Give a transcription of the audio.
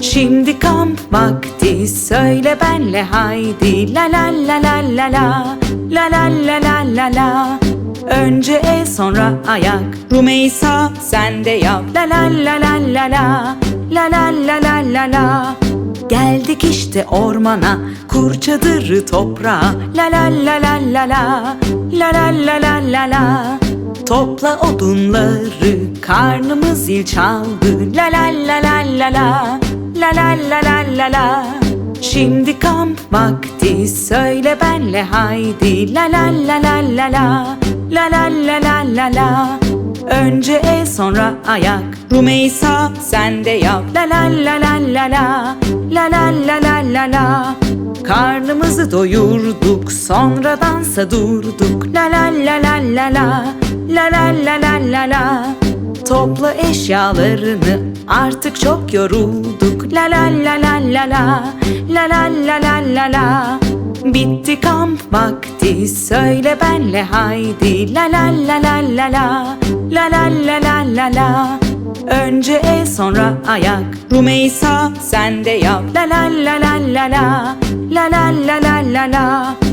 Şimdi kamp vakti söyle benle haydi la la la la la la la la la la la la Önce el sonra ayak Rumeysa sen de yap la la la la la la la la la la la la Geldik işte ormana kur çadırı toprağa la la la la la la la la la la la la Topla odunları karnımız zil çaldı la la la la la la la la la la la la Şimdi kamp vakti söyle benle haydi la la la la la la la la la la la la Önce el sonra ayak Rumeysa sen de yap La la la la la la La la la la la la Karnımızı doyurduk sonra dansa durduk La la la la la la La la la la la la Topla eşyalarını artık çok yorulduk La la la la la la La la la la la la Bitti kamp vakti söyle benle haydi La la la la la la La la la la la la. Önce el sonra ayak. Rumeysa sen de yap. La la la la la la. La la la la la la.